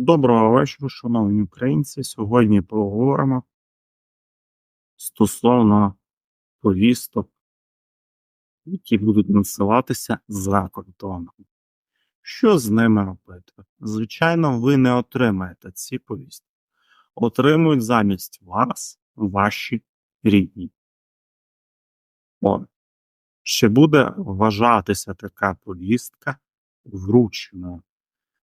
Доброго вечора, шановні українці. Сьогодні поговоримо стосовно повісток, які будуть надсилатися за кордоном. Що з ними робити? Звичайно, ви не отримаєте ці повістки. Отримують замість вас ваші рідні. О, чи буде вважатися така повістка врученою?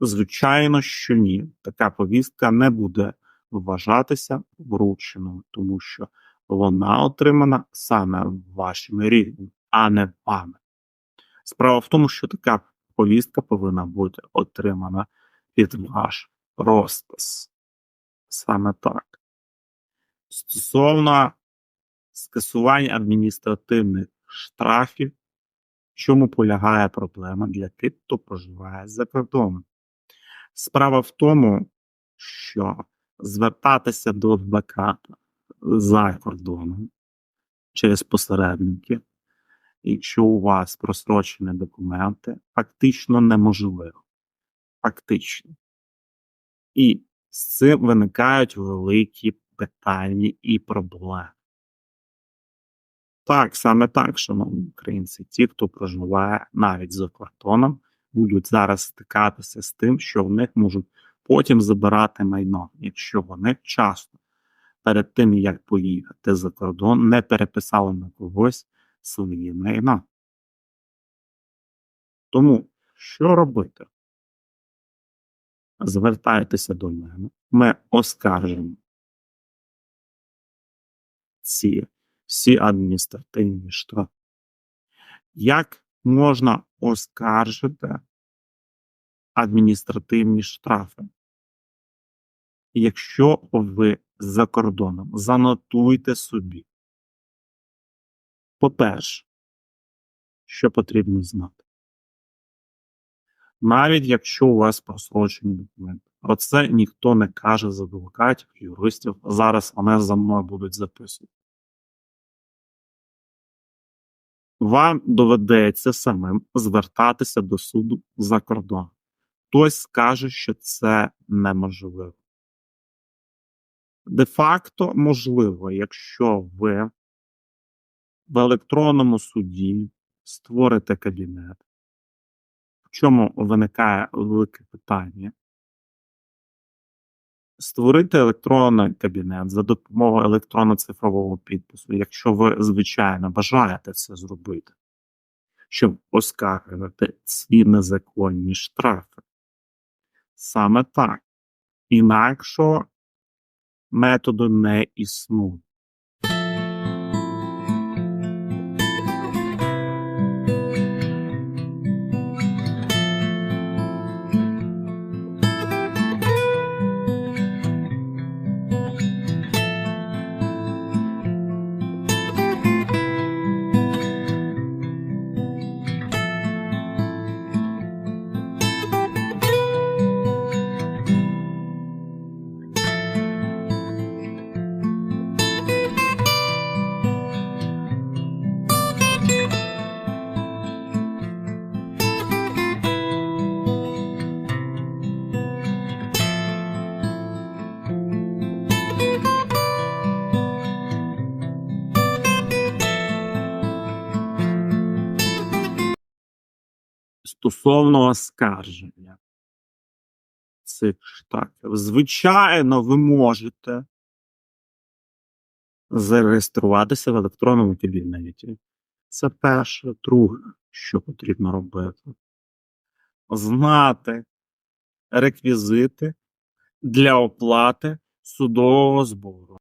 Звичайно, що ні. Така повістка не буде вважатися врученою, тому що вона отримана саме вашими рідними, а не вами. Справа в тому, що така повістка повинна бути отримана під ваш розпис. Саме так. Стосовно скасування адміністративних штрафів, в чому полягає проблема для тих, хто проживає за кордоном. Справа в тому, що звертатися до адвоката за кордоном через посередники, якщо у вас просрочені документи, фактично неможливо. Фактично. І з цим виникають великі питання і проблеми. Так, саме так, шановні українці, ті, хто проживає навіть за кордоном, будуть зараз стикатися з тим, що в них можуть потім забирати майно, якщо вони вчасно перед тим, як поїхати за кордон, не переписали на когось своє майно. Тому що робити? Звертайтеся до мене, ми оскаржимо ці всі адміністративні штрафи. Як можна оскаржити адміністративні штрафи? Якщо ви за кордоном, занотуйте собі. По-перше, що потрібно знати. Навіть якщо у вас просрочені документи, про це ніхто не каже з адвокатів, юристів. Зараз вони за мною будуть записувати. Вам доведеться самим звертатися до суду за кордон. Хтось скаже, що це неможливо. Де-факто можливо, якщо ви в електронному суді створите кабінет, в чому виникає велике питання. Створити електронний кабінет за допомогою електронно-цифрового підпису, якщо ви, звичайно, бажаєте це зробити, щоб оскаржувати ці незаконні штрафи. Саме так. Інакшого методу не існує. Стосовно оскарження цих штрафів, звичайно, ви можете зареєструватися в електронному кабінеті. Це перше. Друге, що потрібно робити. Знати реквізити для оплати судового збору.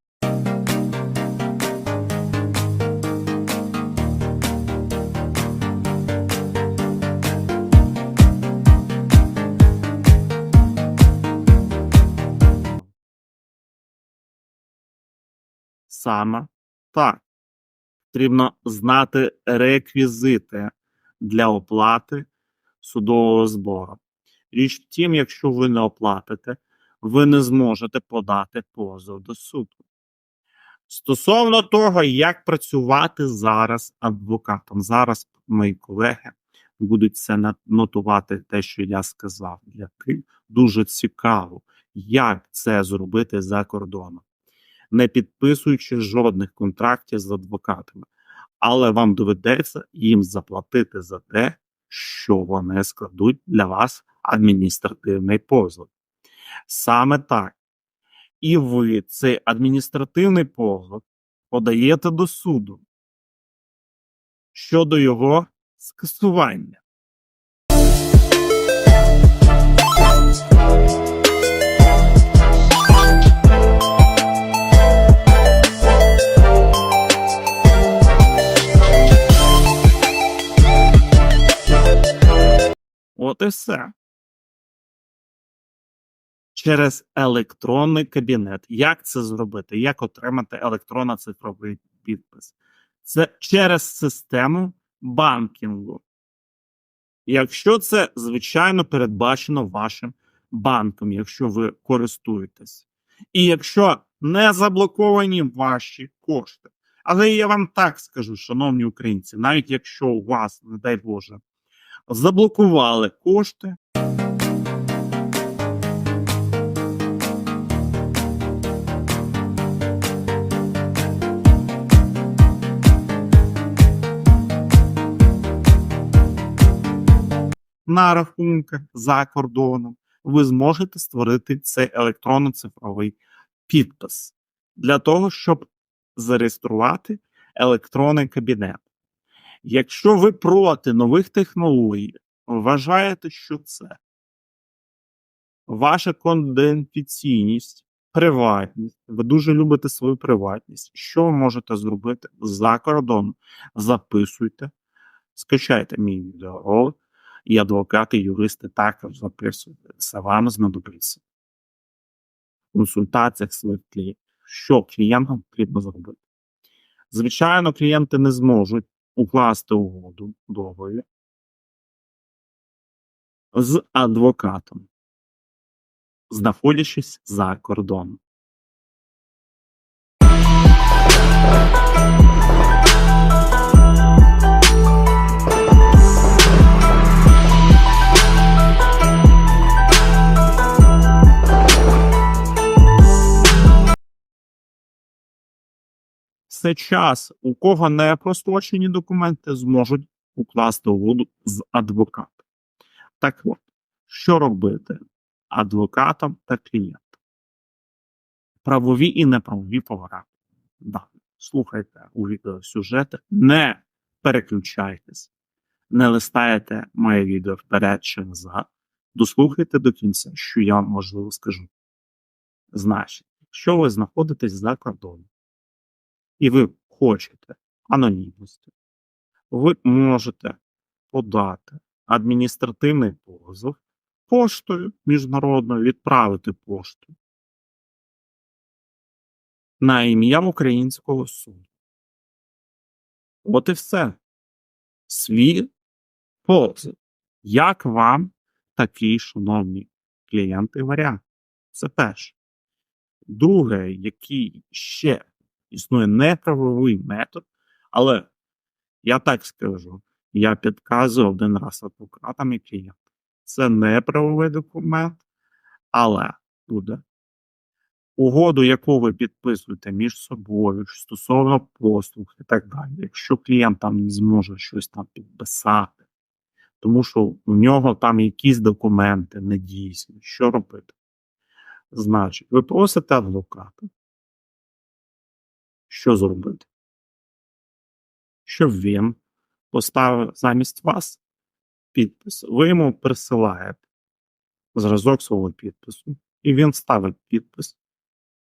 Саме так. Потрібно знати реквізити для оплати судового збору. Річ в тім, якщо ви не оплатите, ви не зможете подати позов до суду. Стосовно того, як працювати зараз адвокатом, зараз мої колеги будуть це нотувати те, що я сказав для тих. Дуже цікаво, як це зробити за кордоном, не підписуючи жодних контрактів з адвокатами, але вам доведеться їм заплатити за те, що вони складуть для вас адміністративний позов. Саме так. І ви цей адміністративний позов подаєте до суду щодо його скасування. От все. Через електронний кабінет. Як це зробити? Як отримати електронно-цифровий підпис? Це через систему банкінгу. Якщо це, звичайно, передбачено вашим банком, якщо ви користуєтесь. І якщо не заблоковані ваші кошти. Але я вам так скажу, шановні українці, навіть якщо у вас, не дай Боже, заблокували кошти. На рахунках за кордоном ви зможете створити цей електронно-цифровий підпис для того, щоб зареєструвати електронний кабінет. Якщо ви проти нових технологій, вважаєте, що це ваша конфіденційність, приватність, ви дуже любите свою приватність, що ви можете зробити за кордоном? Записуйте, скачайте мій відеоролик, і адвокати, юристи також записуйте. Це вам знадобиться. Консультаціях своїх клієнтів. Що клієнтам потрібно зробити? Звичайно, клієнти не зможуть укласти угоду договір з адвокатом, знаходячись за кордоном. Все час, у кого не прострочені документи, зможуть укласти угоду з адвокатом. Так от, що робити адвокатам та клієнтам? Правові і неправові поради. Да. Слухайте у відеосюжети, не переключайтесь, не листаєте моє відео вперед чи назад. Дослухайте до кінця, що я вам можливо скажу. Значить, якщо ви знаходитесь за кордоном, і ви хочете анонімності, ви можете подати адміністративний позов поштою міжнародною, відправити пошту на ім'я українського суду. От і все. Свій позов. Як вам такий, шановні клієнти, варіант? Це перше. Друге, який ще існує неправовий метод, але я так скажу, я підказую один раз адвокатам і клієнтам. Це не правовий документ, але буде угоду, яку ви підписуєте між собою стосовно послуг і так далі. Якщо клієнт там не зможе щось там підписати, тому що у нього там якісь документи не дійсні, що робити? Значить, ви просите адвоката, що зробити? Щоб він поставив замість вас підпис. Ви йому присилаєте зразок свого підпису, і він ставить підпис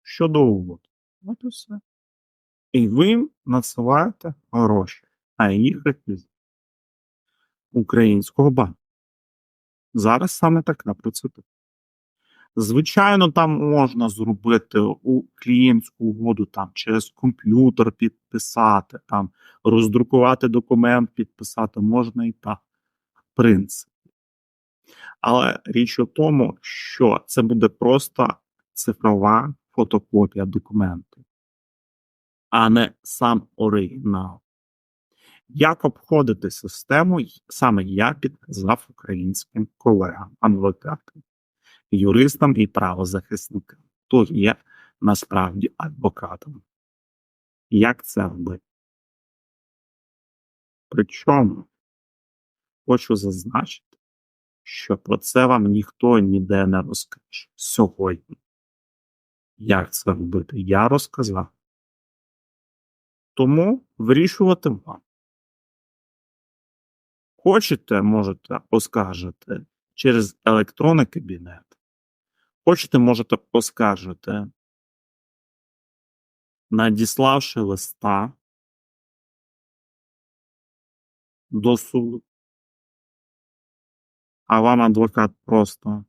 щодо угоди. От і все. І ви надсилаєте гроші, а їх реквізит українського банку. Зараз саме така процедура. Звичайно, там можна зробити у клієнтську угоду там через комп'ютер підписати, там роздрукувати документ, підписати можна і так, в принципі. Але річ у тому, що це буде просто цифрова фотокопія документу, а не сам оригінал. Як обходити систему, саме я підказав українським колегам, адвокатам. Юристам і правозахисникам, хто є насправді адвокатом. Як це робити? Причому хочу зазначити, що про це вам ніхто ніде не розкаже сьогодні. Як це робити, я розказав. Тому вирішувати вам. Хочете, можете оскаржити через електронний кабінет. Хочете, можете оскаржити, надіславши листа до суду. А вам адвокат просто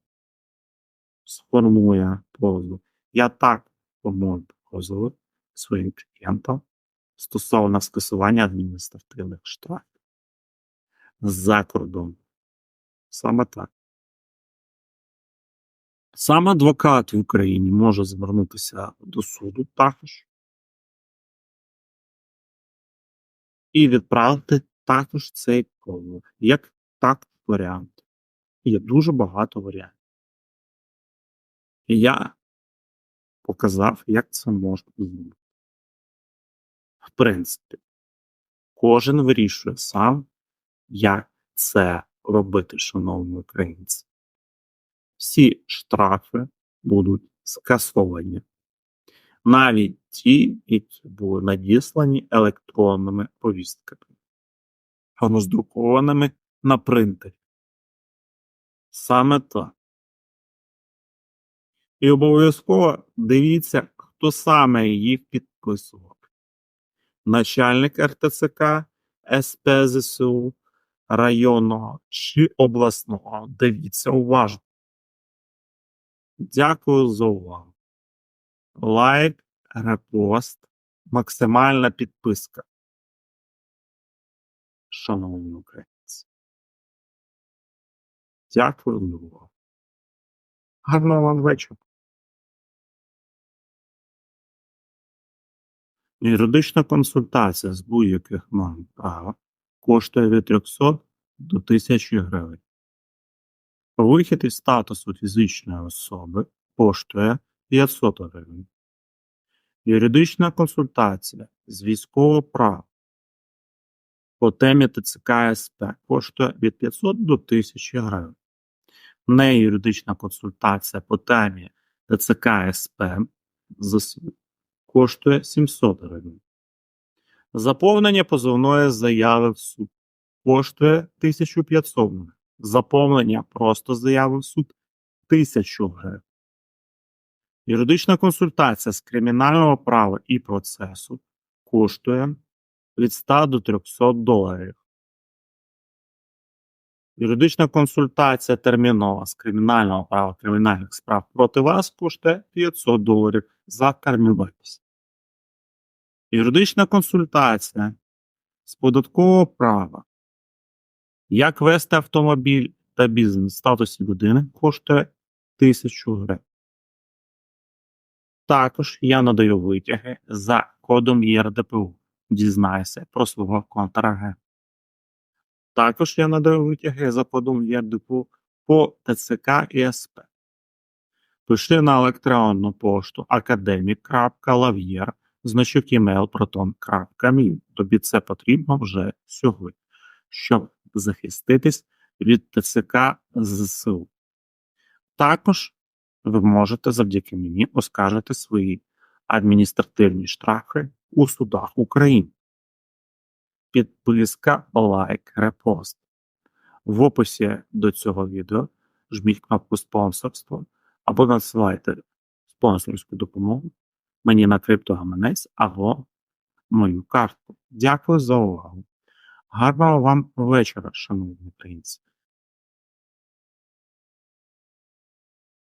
сформує позов. Я так формую позови своїм клієнтам стосовно скасування адміністративних штрафів за кордоном. Саме так. Сам адвокат в Україні може звернутися до суду також і відправити також цей позов. Як так варіант. Є дуже багато варіантів. І я показав, як це можна зробити. В принципі, кожен вирішує сам, як це робити, шановні українці. Всі штрафи будуть скасовані. Навіть ті, які були надіслані електронними повістками, роздрукованими на принтері. Саме так. І обов'язково дивіться, хто саме їх підписував. Начальник РТЦК СП ЗСУ районного чи обласного. Дивіться уважно. Дякую за увагу. Лайк, репост, максимальна підписка. Шановні українці. Дякую за увагу. Гарного вам вечора. Юридична консультація з будь-яких норм коштує від 300 до 1000 гривень. Вихід із статусу фізичної особи коштує 500 гривень. Юридична консультація з військового права по темі ТЦК СП коштує від 500 до 1000 гривень. Не юридична консультація по темі ТЦК СП коштує 700 гривень. Заповнення позовної заяви в суд коштує 1500 гривень. Заповнення просто заяви в суд 1000 гривень. Юридична консультація з кримінального права і процесу коштує від 100 до 300 доларів. Юридична консультація термінова з кримінального права кримінальних справ проти вас коштує 500 доларів за кармівець. Юридична консультація з податкового права. Як вести автомобіль та бізнес в статусі людини коштує 1000 гривень. Також я надаю витяги за кодом ЄРДПУ. Дізнайся про свого контрагента. Також я надаю витяги за кодом ЄРДПУ по ТЦК і СП. Пиши на електронну пошту academic.lav'єр значок email. Тобі це потрібно вже сьогодні, щоб захиститись від ТЦК ЗСУ. Також ви можете завдяки мені оскаржити свої адміністративні штрафи у судах України. Підписка, лайк, репост. В описі до цього відео жміть кнопку спонсорство або надсилайте спонсорську допомогу мені на криптогаманець або мою картку. Дякую за увагу. Гарного вам вечора, шановні українці.